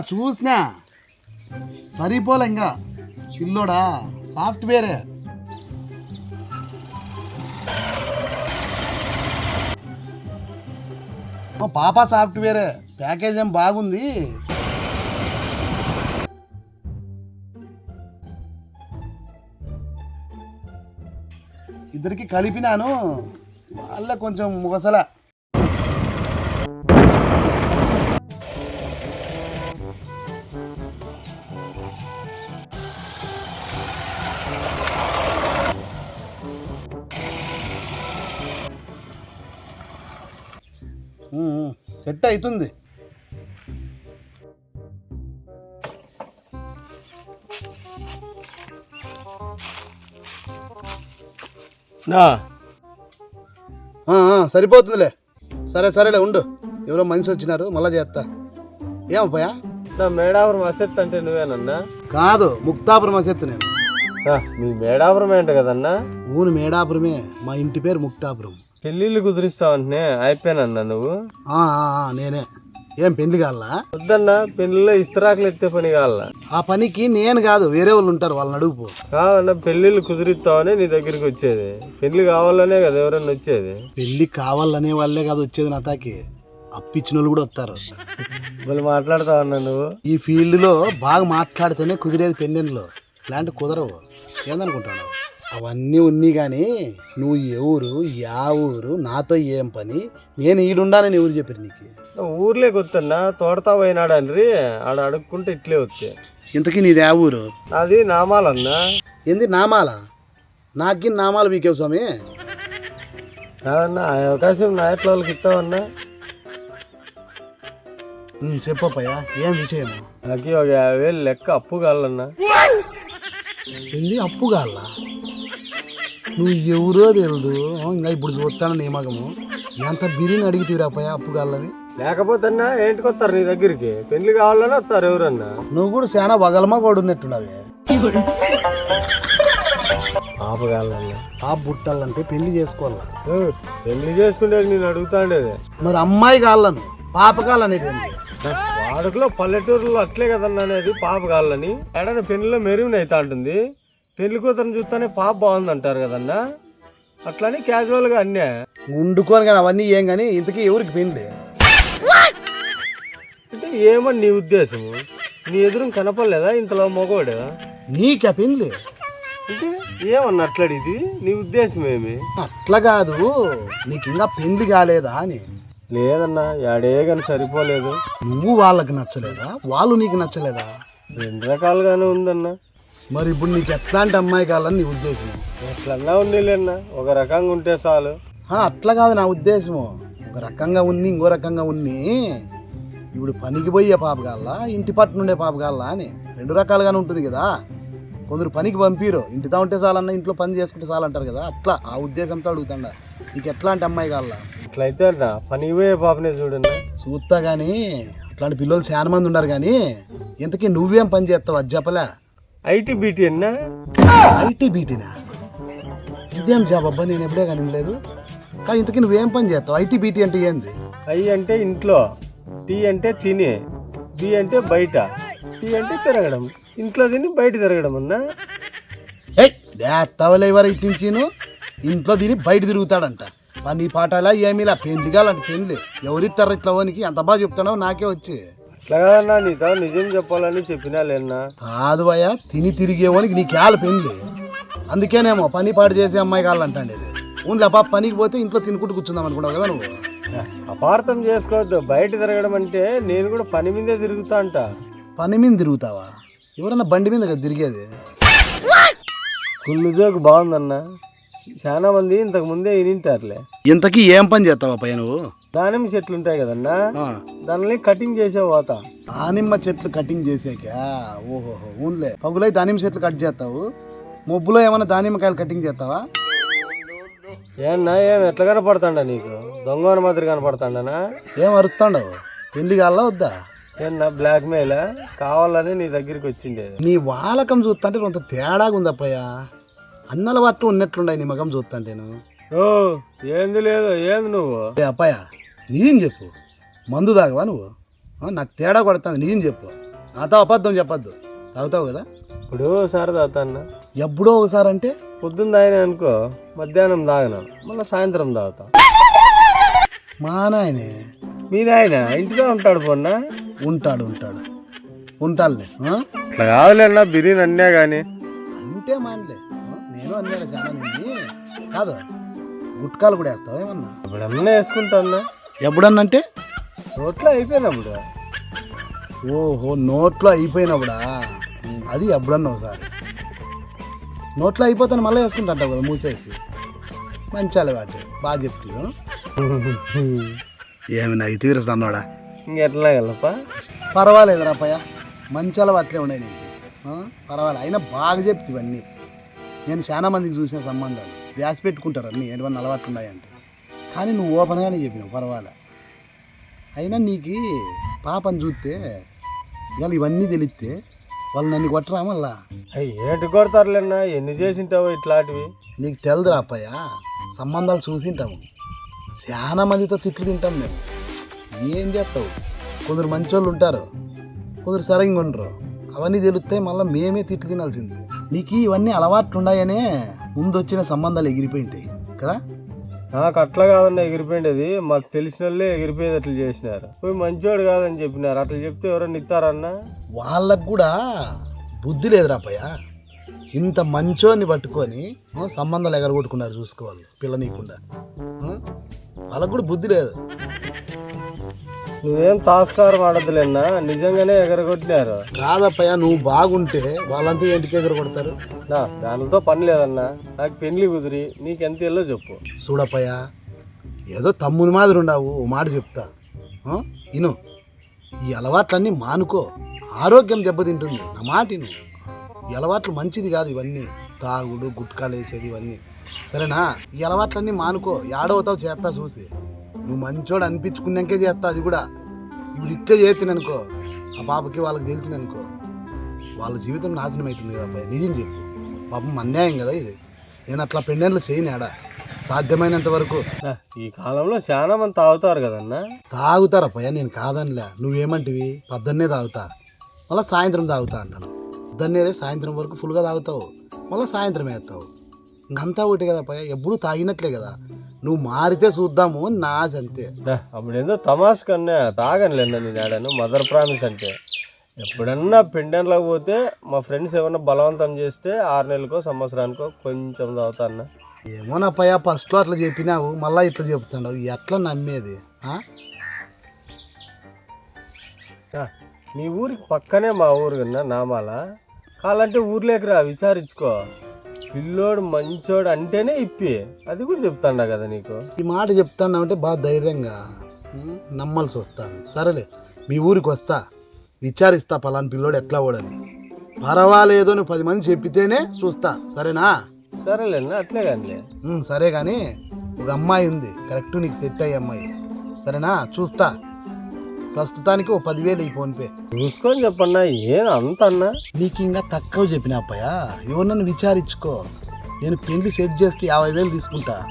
చూసినా. సరిపోలే ఇంకా. పిల్లోడా సాఫ్ట్వేరే. పాప సాఫ్ట్వేరే. ప్యాకేజ్ ఏం బాగుంది? ఇద్దరికి కలిపినాను. వాళ్ళ కొంచెం ముగసల. సెట్ అవుతుంది సరిపోతుందిలే. సరే సరేలే ఉండు. ఎవరో మనిషి వచ్చినారు మళ్ళా చేస్తా. ఏమపోయా నా మేడాపురం అసెత్ అంటే నువ్వేనన్నా? కాదు ముక్తాపురం అసెత్తు నేను. మీ మేడాపురం ఏంట కదన్నా? ఊను మేడాపురమే మా ఇంటి పేరు ముక్తాపురం. పెళ్ళిళ్ళు కుదిరిస్తావంటే అయిపోయానన్నా నువ్వు? ఆ, ఆ, ఆ, నేనే. ఏం పెళ్ళి కావాలా వద్దన్నా పెళ్ళిలో ఇస్తరాకులు ఎత్తే పని కావాల ఆ పనికి నేను కాదు వేరే వాళ్ళు ఉంటారు వాళ్ళని అడుగు కావన్నా పెళ్ళిళ్ళు కుదిరిస్తావని నీ దగ్గరికి వచ్చేది. పెళ్ళి కావాలనే కదా ఎవరన్నా వచ్చేది? పెళ్ళి కావాలనే వాళ్ళే కాదు వచ్చేది నాతాకి. అప్పిచ్చిన వాళ్ళు కూడా వస్తారు. మళ్ళీ మాట్లాడతావన్నా నువ్వు? ఈ ఫీల్డ్లో బాగా మాట్లాడితేనే కుదిరేది పెండెన్లో ఇలాంటి కుదరవు. ఏందనుకుంటాను అవన్నీ ఉన్నాయి కానీ నువ్వు ఎవరు యా ఊరు నాతో ఏం పని? నేను ఈడుండానని ఎవరు చెప్పారు నీకు? ఊర్లోకి వద్దన్నా తోడతా పోయినాడు అని ఆడ అడుక్కుంటే ఇట్లే వస్తే ఇంతకీ నీది ఆ ఊరు? అది నామాలన్నా ఏంది నామాల? నాకి నామాలు వీకేవు స్వామి. కాదన్నా ఆ అవకాశం నా ఎట్ల వాళ్ళకి ఇస్తావన్నా? ఉమ్, చెప్పప్పయ్యా ఏం విషయం నాకు ఒక యాభై వేలు లెక్క అప్పు కావాలన్నా. ఏంది అప్పు కాల నువ్వు ఎవరో తెలియదు ఇంకా ఇప్పుడు చూస్తాను నియమకము. ఎంత బిర్యానీ అడిగితీరాపయ్యా అప్పు కాలని లేకపోతే అన్నా ఏంటికి వస్తారు నీ దగ్గరికి? పెళ్ళి కావాలని వస్తారు ఎవరన్నా? నువ్వు కూడా చాలా వగలమా కొడున్నట్టున్నావే పాప కావాలన్నా ఆ బుట్టాలంటే పెళ్ళి చేసుకోవాలా? పెళ్ళి చేసుకుంటే నేను అడుగుతా ఉండేది. మరి అమ్మాయి కాళ్ళను పాప ఏంటి వాడుకలో పల్లెటూరులో అట్లే కదన్నా అనేది పాప కావాలని ఎడన పెళ్ళిలో మెరుగున అవుతా ఉంటుంది పెళ్ళి కూతురుని చూస్తానే పాప బాగుంది అంటారు కదన్నా? అట్లని క్యాజువల్గా అన్నే. వండుకోని కానీ అవన్నీ ఏం కానీ ఇంతకీ ఎవరికి పెళ్ళి అంటే ఏమని నీ ఉద్దేశము నీ ఎదురు కనపడలేదా ఇంతలో మగవాడు? నీకా పెళ్ళి అంటే ఏమన్నా అట్లడిది నీ ఉద్దేశం ఏమి? అట్లా కాదు. నీకు ఇంకా పెళ్ళి కాలేదా అని. లేదన్నా యాడే కానీ సరిపోలేదు. నువ్వు వాళ్ళకి నచ్చలేదా? వాళ్ళు నీకు నచ్చలేదా? రెండు రకాలుగానే ఉందన్నా. మరి ఇప్పుడు నీకు ఎట్లాంటి అమ్మాయి కావాలని నీ ఉద్దేశం? ఎట్లన్నా ఉండేలేన్నా. ఒక రకంగా ఉంటే చాలు. అట్లా కాదు నా ఉద్దేశము. ఒక రకంగా ఉన్ని ఇంకో రకంగా ఉన్ని. ఇప్పుడు పనికి పోయే పాప కాళ్ళ ఇంటి పట్టు నుండే పాప కాళ్ళ అని. రెండు రకాలుగానే ఉంటుంది కదా. కొందరు పనికి పంపిరు. ఇంటితో ఉంటే చాలన్న ఇంట్లో పని చేసుకుంటే చాలంటారు కదా. అట్లా ఆ ఉద్దేశంతో అడుగుతాండ. నీకు ఎట్లాంటి అమ్మాయి కాళ్ళ అట్లయితే అన్నా పనికి పోయే పాపనే చూడన్నా. చూస్తా కానీ అట్లాంటి పిల్లలు చాలా మంది ఉన్నారు కానీ ఇంతకీ నువ్వేం పని చేస్తావు? అది చెప్పలే. ఐటీ బీటీ అన్నా? ఐటీ బీటీనా? ఇదేం జాబ్ అబ్బా నేను ఎప్పుడే కానీ లేదు కానీ ఇంతకీ నువ్వేం పని చేస్తావు? ఐటీ బీటీ అంటే ఏంది? ఐ అంటే ఇంట్లో టీ అంటే తిని బి అంటే బయట టీ అంటే తిరగడం. ఇంట్లో తిని బయట తిరగడం అన్నా? దేత్తవలే ఎవరు ఇట్టించిను ఇంట్లో తిని బయట తిరుగుతాడంట. పని పాటాలా ఏమీలా? పెళ్ళి కాలంటే పెళ్ళి ఎవరిస్తారు ఇట్లా వానికి ఎంత బాగా చెప్తాడో నాకే వచ్చి. కాదన్నా నీతో నిజం చెప్పాలని చెప్పినా లేనా కాదు అయ్యా తిని తిరిగేవానికి నీకు ఏళ్ళ పెళ్ళి అందుకేనేమో పని పాటు చేసే అమ్మాయి కావాలంటాండి ఇది పాప పనికి పోతే ఇంట్లో తినుకుంటూ కూర్చుందాం అనుకున్నావు కదా నువ్వు? అపార్థం చేసుకోవద్దు. బయట తిరగడం అంటే నేను కూడా పని మీదే తిరుగుతా అంట. పని మీద తిరుగుతావా? ఎవరన్నా బండి మీద కదా తిరిగేది? కుళ్ళు జోకు బాగుందన్నా చాలా మంది ఇంతకు ముందే వినింటారులే. ఇంతకీ ఏం పని చేస్తావా పయ్య నువ్వు? దానిమ్మ చెట్లు ఉంటాయి కదన్నా? ఆ, దానిని కటింగ్ చేసే పోతా దానిమ్మ చెట్లు కటింగ్ చేసాక? ఓహో ఊన్లే. పగులై దానిమ్మ చెట్లు కట్ చేస్తావు. మొబ్బులో ఏమైనా దానిమ్మకాయలు కటింగ్ చేస్తావా? ఏమన్నా ఏం ఎట్లా కనపడతాండా నీకు? దొంగని మాదిరి కనపడతాండనా? ఏం అరుస్తాండవు? పెళ్ళి కాల్లా వద్దా? ఏమన్నా బ్లాక్ మెయిల్ కావాలని నీ దగ్గరికి వచ్చిండేది నీ వాలకం చూస్తుంటే కొంత తేడాగా ఉందప్పయ్యా. అన్నల పట్టు ఉన్నట్లుండే నీ మగం చూస్తుంటేను ఓ ఏంది లేదు ఏంది నువ్వు? అప్పయ్య నీం చెప్పు. మందు తాగవా నువ్వు? నాకు తేడా కొడుతుంది. నిజం చెప్పు. నాతో అబద్ధం చెప్పొద్దు. తాగుతావు కదా? ఇప్పుడు ఒకసారి తాగుతాన్నా ఎప్పుడో ఒకసారి అంటే? పొద్దున్న తాగినా అనుకో మధ్యాహ్నం తాగను మళ్ళీ సాయంత్రం తాగుతా. మా నాయనే. మీ నాయన? ఇంటిగా ఉంటాడు పొన్నా? ఉంటాడు ఉంటాడు. ఉంటాడులే ఆ? ఇట్లా కాదులేనా బిర్యానీ అన్నా కానీ అంటే మానలే? నేను అన్నాడు చాలా కాదు గుట్కాలు కూడా వేస్తావా ఏమన్నా? ఇప్పుడు అన్నీ. వేసుకుంటాన్నా ఎప్పుడన్నంటే? రోట్లో అయిపోయినప్పుడు. ఓహో నోట్లో అయిపోయినప్పుడా? అది ఎప్పుడన్నా ఒకసారి. నోట్లో అయిపోతాను మళ్ళీ వేసుకుంటాంటావు కదా మూసేసి. మంచి అలవాటు బాగా చెప్తాను ఏమి నాకు తీరుస్తానోడా ఇంకెట్లా గలపా పర్వాలేదు రాపయ్య మంచి అలవాట్లే ఉన్నాయి నీకు. ఆ? పర్వాలేదు అయినా బాగా చెప్తే ఇవన్నీ. నేను చాలా మందికి చూసిన సంబంధాలు. జాసి పెట్టుకుంటారు అన్నీ ఎటువంటి అలవాట్లు ఉన్నాయంటే. కానీ నువ్వు ఓపెన్గానే చెప్పినావు పర్వాలే. అయినా నీకు పాపని చూస్తే ఇవాళ ఇవన్నీ తెలిస్తే వాళ్ళు నన్ను కొట్టరా మళ్ళా? ఏంటి కొడతారులేనా ఎన్ని చేసింటావో ఇట్లాంటివి? నీకు తెలదు రాపయ్య సంబంధాలు చూసింటాము చాలా మందితో తిట్లు తింటాం మేము. ఏం చేస్తావు? కొందరు మంచోళ్ళు ఉంటారు కొందరు సరిగ్గా ఉండరు. అవన్నీ తెలుస్తాయి మళ్ళీ మేమే తిట్లు తినాల్సింది. నీకు ఇవన్నీ అలవాట్లు ఉన్నాయనే ముందు వచ్చిన సంబంధాలు ఎగిరిపోయింటాయి కదా? నాకు అట్లా కాదన్న ఎగిరిపోయింది మాకు తెలిసిన వాళ్ళే ఎగిరిపోయేది అట్లా చేసినారు. పోయి మంచోడు కాదని చెప్పినారు. అట్లా చెప్తే ఎవరైనా ఇస్తారన్నా వాళ్ళకు కూడా బుద్ధి లేదురా పయ్యా ఇంత మంచోని పట్టుకొని ఆ, సంబంధాలు ఎగరగొట్టుకున్నారు చూసుకోవాలి పిల్ల నీకుండా. ఆ? వాళ్ళకు కూడా బుద్ధి లేదు. నువ్వేం తాస్కారం ఆడద్దులేనా నిజంగానే ఎగరగొట్టినారు. కాదప్పయ్య నువ్వు బాగుంటే వాళ్ళంతా ఏంటికి ఎగరగొడతారు? నా దానితో పని లేదన్నా నాకు పెళ్ళి కుదిరి నీకెంత ఇల్లో చెప్పు. చూడప్పయ్య ఏదో తమ్ముని మాదిరి ఉండవు ఓ మాట చెప్తా. ఆ? ఇను ఈ అలవాట్లన్నీ మానుకో. ఆరోగ్యం దెబ్బతింటుంది నా మాట ఇను. ఈ అలవాట్లు మంచిది కాదు ఇవన్నీ. తాగుడు గుట్కాలు వేసేది ఇవన్నీ. సరేనా? ఈ అలవాట్లన్నీ మానుకో ఏడవుతావు చేస్తా చూసి. నువ్వు మంచోడు అనిపించుకున్నాకే చేస్తా అది కూడా. ఇప్పుడు ఇట్లే చేతిననుకో ఆ పాపకి వాళ్ళకి తెలిసిననుకో వాళ్ళ జీవితం నాశనం అవుతుంది కదా అబ్బాయి. నిజం చెప్పు. పాపం అన్యాయం కదా ఇది. నేను అట్లా పెండెన్లు చేయను ఆడ. సాధ్యమైనంత వరకు. ఈ కాలంలో చాలా మంది తాగుతారు కదన్నా? తాగుతారప్పయ్య నేను కాదనిలే. నువ్వేమంటివి పొద్దున్నే తాగుతా. మళ్ళీ సాయంత్రం తాగుతా అంటాను. పొద్దున్నేదే సాయంత్రం వరకు ఫుల్గా తాగుతావు. మళ్ళీ సాయంత్రం వేస్తావు ఇంకంతా ఒకటి కదా పయ్య ఎప్పుడు తాగినట్లే కదా. నువ్వు మారితే చూద్దాము నా ఆశ అంతే. నా, అప్పుడేందో తమాస్ కన్నా తాగనులేనా నేను మదర్ ప్రామిస్ అంటే. ఎప్పుడన్నా పెండెన్లోకి పోతే మా ఫ్రెండ్స్ ఏమన్నా బలవంతం చేస్తే ఆరు నెలలకో సంవత్సరానికో కొంచెం తాగుతా అన్న. ఏమోనప్పయ్య ఫస్ట్లో అట్లా చెప్పినావు మళ్ళీ ఇట్లా చెప్తున్నావు ఎట్లా నమ్మేది? నా, మీ ఊరికి పక్కనే మా ఊరు కన్నా నామాల. కావాలంటే ఊర్లోకి రా విచారించుకో. పిల్లోడు మంచోడు అంటేనే ఇప్పి. అది కూడా చెప్తాండా కదా నీకు? ఈ మాట చెప్తాను అంటే బాగా ధైర్యంగా నమ్మాల్సి వస్తాను సరేలే మీ ఊరికి వస్తా. విచారిస్తా పలాని పిల్లోడు ఎట్లా ఓడని. పర్వాలేదు నువ్వు పది మంది చెప్పితేనే చూస్తా. సరేనా? సరేలేనా అట్లే కానీ సరే కానీ ఒక అమ్మాయి ఉంది. కరెక్ట్ నీకు సెట్ అయ్యే అమ్మాయి. సరేనా? చూస్తా. ప్రస్తుతానికి ఓ పదివేలు ఈ ఫోన్పే. చూసుకొని చెప్పన్నా ఏం అంత అన్నా నీకు ఇంకా తక్కువ చెప్పిన అప్పయ్య. ఎవరినన్ను విచారించుకో. నేను పెళ్ళి సెట్ చేస్తే యాభై వేలు తీసుకుంటా.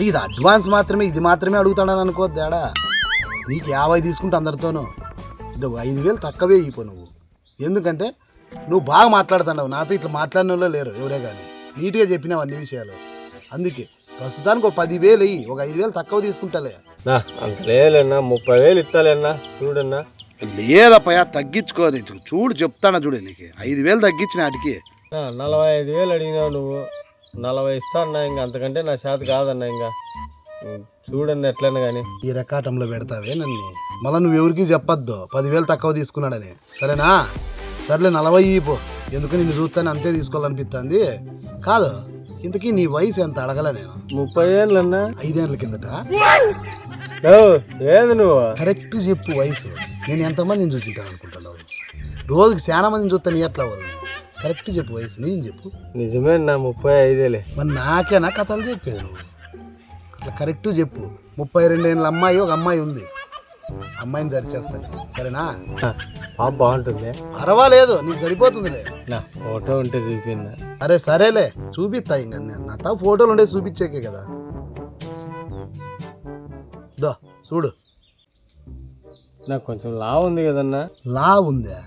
ఇది అడ్వాన్స్ మాత్రమే ఇది మాత్రమే అడుగుతాడని అనుకో తేడా. నీకు యాభై తీసుకుంటా అందరితోనూ. ఇది ఒక ఐదు వేలు తక్కువే ఇపో నువ్వు. ఎందుకంటే నువ్వు బాగా మాట్లాడుతున్నావు. నాతో ఇట్లా మాట్లాడిన వాళ్ళే లేరు ఎవరే కానీ నీట్గా చెప్పినావు అన్ని విషయాలు. అందుకే ప్రస్తుతానికి ఒక పదివేలు ఇయ్యి. ఒక ఐదు వేలు తక్కువ తీసుకుంటాలే. నా అంత లేదన్నా ముప్పై వేలు ఇస్తాలేనా చూడన్నా. లేదప్పయ్య తగ్గించుకోదు. చూడు చెప్తానా చూడు నీకు. ఐదు వేలు తగ్గించిన వాటికి నలభై ఐదు వేలు అడిగినావు నువ్వు. నలభై ఇస్తా అన్నా ఇంకా అంతకంటే నా చేత కాదన్నా ఇంకా. చూడండి ఎట్లయినా కానీ ఈ రెకాటంలో పెడతావే నన్ను. మళ్ళీ నువ్వు ఎవరికి చెప్పొద్దు. పదివేలు తక్కువ తీసుకున్నాడని. సరేనా? సర్లే నలభై పో ఎందుకు నిన్ను చూస్తాను అంతే తీసుకోవాలనిపిస్తుంది కాదు. ఇంతకీ నీ వయసు ఎంత? అడగల నేను. ముప్పై ఏళ్ళు అన్నా? ఐదేళ్ళ కిందట. ఏది నువ్వు? కరెక్ట్ చెప్పు వయసు. నేను ఎంతమందిని చూసింటాను అనుకుంటున్నావు రోజుకి చాలా మందిని చూస్తాను ఎట్లా వాళ్ళు కరెక్ట్ చెప్పు వయసు నేను చెప్పు. నిజమే నా ముప్పై ఐదేలే. మరి నాకేనా కథలు చెప్పేది నువ్వు? అట్లా కరెక్ట్ చెప్పు. ముప్పై రెండేళ్ళ అమ్మాయి ఒక అమ్మాయి ఉంది. అమ్మాయిని దరిచేస్తాను. సరేనా? పాప బాగుంటుంది. పర్వాలేదు నీకు సరిపోతుందిలే. నా ఫోటో ఉంటే చూపిందా అరే సరేలే చూపిస్తా ఇంకా. నేను నా తా ఫోటోలు ఉండే చూపించేకే కదా. దో చూడు. నాకు కొంచెం లావు ఉంది కదన్నా. లా ఉందా?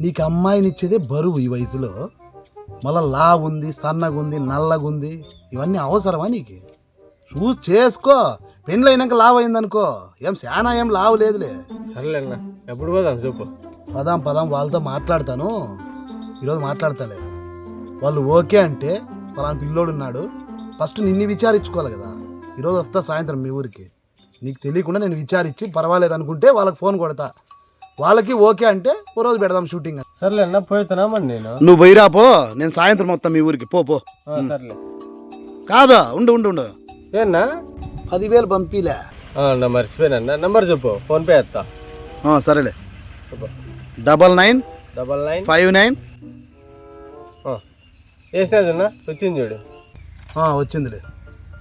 నీకు అమ్మాయిని ఇచ్చేదే బరువు ఈ వయసులో. మళ్ళా లా ఉంది సన్నగుంది నల్లగుంది ఇవన్నీ అవసరమా నీకు? చూసి చేసుకో. పెళ్ళి అయినాక లావు అయిందనుకో ఏం శానా ఏం లావు లేదులే. సర్లే అన్న ఎప్పుడు పోదాం చెప్పు పదాం పదాం వాళ్ళతో మాట్లాడతాను. ఈరోజు మాట్లాడతాలే. వాళ్ళు ఓకే అంటే పలానా పిల్లోడు ఉన్నాడు. ఫస్ట్ నిన్ను విచారించుకోవాలి కదా. ఈరోజు వస్తా సాయంత్రం మీ ఊరికి. నీకు తెలియకుండా నేను విచారించి పర్వాలేదు అనుకుంటే వాళ్ళకి ఫోన్ కొడతా. వాళ్ళకి ఓకే అంటే ఓ రోజు పెడదాం షూటింగ్ సర్లే అన్న పోతున్నామని నేను. నువ్వు బయరా పో. నేను సాయంత్రం మొత్తం మీ ఊరికి. పో పో. సర్లే. కాదా? ఉండు ఉండు ఉండు. ఏనా పదివేలు పంపిలే. అన్న మర్చిపోయానన్న నెంబర్ చెప్పు. ఫోన్పే ఆ, సరేలే. Double nine double nine five nine వేసినాజన్న వచ్చింది చూడు. వచ్చిందిలే.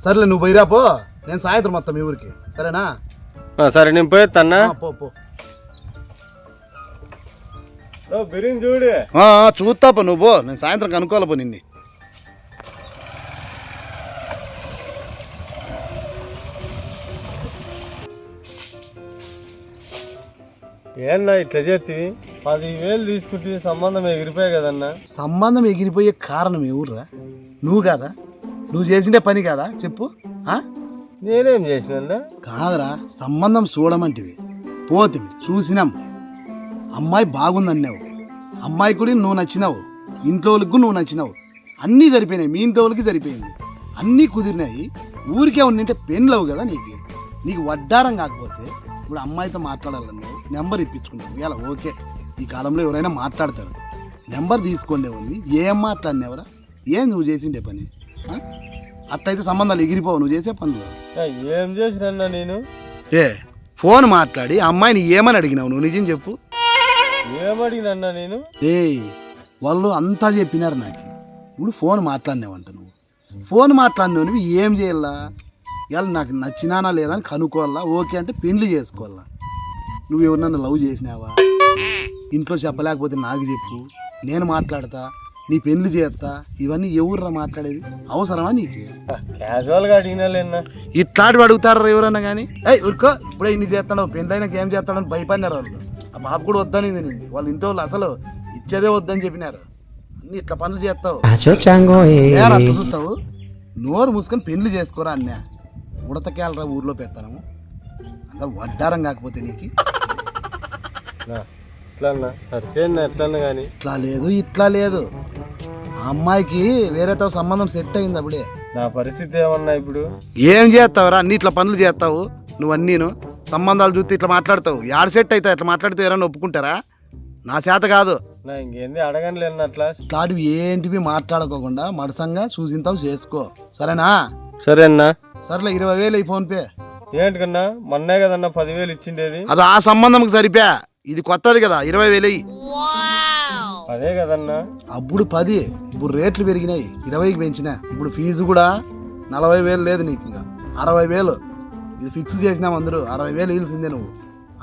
సరేలే నువ్వు బయరా పో. నేను సాయంత్రం మొత్తం మీ ఊరికి. సరేనా? సరే నేను పోయేత్తన్నా ఆ, పో పో. బిర్యానీ చూడు. ఆ, ఆ, చూస్తా పో. నువ్వు నేను సాయంత్రం కనుక్కోవాలి పో నిన్ను. ఏమన్నా ఇట్లా చేతి పదివేలు తీసుకుంటే సంబంధం ఎగిరిపోయాయి కదన్నా. సంబంధం ఎగిరిపోయే కారణం ఎవరురా? నువ్వు కాదా? నువ్వు చేసిండే పని కాదా? చెప్పు. ఆ? నేనేం చేసినా కాదురా సంబంధం చూడమంటివి. పోతివి చూసినాం. అమ్మాయి బాగుందన్నావు. అమ్మాయి కూడా నువ్వు నచ్చినావు. ఇంట్లో వాళ్ళకి నువ్వు నచ్చినావు. అన్నీ సరిపోయినాయి మీ ఇంట్లో వాళ్ళకి సరిపోయింది. అన్నీ కుదిరినాయి. ఊరికే ఉన్నింటే పెళ్ళవు కదా నీకు? నీకు వడ్డారం కాకపోతే ఇప్పుడు అమ్మాయితో మాట్లాడాలన్నావు. నెంబర్ ఇప్పించుకున్నావు ఇలా ఓకే. ఈ కాలంలో ఎవరైనా మాట్లాడతారు. నెంబర్ తీసుకోండేవాడిని ఏం మాట్లాడినావురా ఏం నువ్వు చేసిండే పని? ఆ? అట్లయితే సంబంధాలు ఎగిరిపోవు. నువ్వు చేసే పనులు. ఏం చేసినా నేను? ఏ ఫోన్ మాట్లాడి అమ్మాయిని ఏమని అడిగినావు? నువ్వు నిజం చెప్పు. ఏమడిగినన్నా నేను? ఏయ్ వాళ్ళు అంతా చెప్పినారు నాకు. ఇప్పుడు ఫోన్ మాట్లాడినావంట నువ్వు. ఫోన్ మాట్లాడినావు ఏం చేయాలా? ఇవాళ నాకు నచ్చినానా లేదా అని కనుక్కోవాలా? ఓకే అంటే పెళ్ళి చేసుకోవాలా? నువ్వు ఎవరినన్నా లవ్ చేసినావా? ఇంట్లో చెప్పలేకపోతే నాకు చెప్పు. నేను మాట్లాడతా నీ పెళ్ళి చేస్తా ఇవన్నీ ఎవర్రా మాట్లాడేది? అవసరమా నీకు? క్యాజువల్గా అడిగినాలేనా ఇట్లాంటివి అడుగుతారు ఎవరన్నా కానీ ఏయ్ ఉరుకో. ఇప్పుడే ఇన్ని చేస్తాడు పెళ్ళైనాక ఏం చేస్తాడని భయపడినారు వాళ్ళు. ఆ బాబు కూడా వద్దనింది నిండి వాళ్ళ ఇంట్లో వాళ్ళు అసలు ఇచ్చేదే వద్దని చెప్పినారు. అన్ని ఇట్లా పనులు చేస్తావు. చూస్తావు? నోరు మూసుకొని పెళ్ళి చేసుకోరా అన్న ఉడతకేలరా ఊర్లో పెత్తనము. అంత వడ్డారం కాకపోతే నీకు. ఇట్లా అన్నా? కానీ ఇట్లా లేదు ఇట్లా లేదు. ఆ అమ్మాయికి వేరేతో సంబంధం సెట్ అయింది అప్పుడే. నా పరిస్థితి ఏమన్నా ఇప్పుడు? ఏం చేస్తావురా? అన్ని ఇట్లా పనులు చేస్తావు. నువ్వు అన్నీను. సంబంధాలు చూస్తే ఇట్లా మాట్లాడతావు. యాడ సెట్ అవుతావు? ఇట్లా మాట్లాడితే ఎవరైనా ఒప్పుకుంటారా? నా చేత కాదు. నా ఇంకేంది? అట్లా. ఇట్లాంటివి ఏంటివి మాట్లాడుకోకుండా మడసంగా చూసింతావు చేసుకో. సరేనా? సరే అన్నా. సరేలే ఇరవై వేలు ఈ ఫోన్పే ఏంటికన్నా మొన్నే కదన్నా పదివేలు ఇచ్చిండేది. అది ఆ సంబంధంకి సరిపా. ఇది కొత్తది కదా ఇరవై వేలు. అదే కదన్నా. అప్పుడు పది ఇప్పుడు రేట్లు పెరిగినాయి. ఇరవైకి పెంచిన. ఇప్పుడు ఫీజు కూడా నలభై వేలు లేదు నీకు ఇంకా. అరవై వేలు. ఇది ఫిక్స్ చేసినాం అందరూ. అరవై వేలు ఇల్సిందే నువ్వు.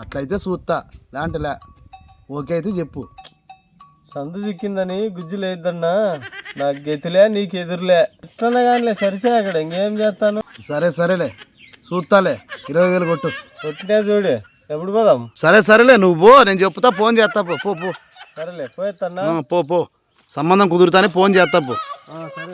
అట్లయితే చూస్తా లాంటిలే ఓకే అయితే చెప్పు. సందు చిక్కిందని గుజ్జు లేదన్నా నాకు గెతిలే నీకు ఎదురులే ఎట్లన్నా కానీ సరిసే అక్కడ. ఇంకేం చేస్తాను? సరే సరేలే. చూస్తాలే ఇరవై వేలు కొట్టు. కొట్టినే చూడు ఎప్పుడు పోదాం? సరే సరేలే నువ్వు పో నేను చెప్తా ఫోన్ చేస్తా పో పో పో. సరేలే పోయేత్తన్నా ఆ, పో పో. సంబంధం కుదురుతానే ఫోన్ చేస్తా పో. సరే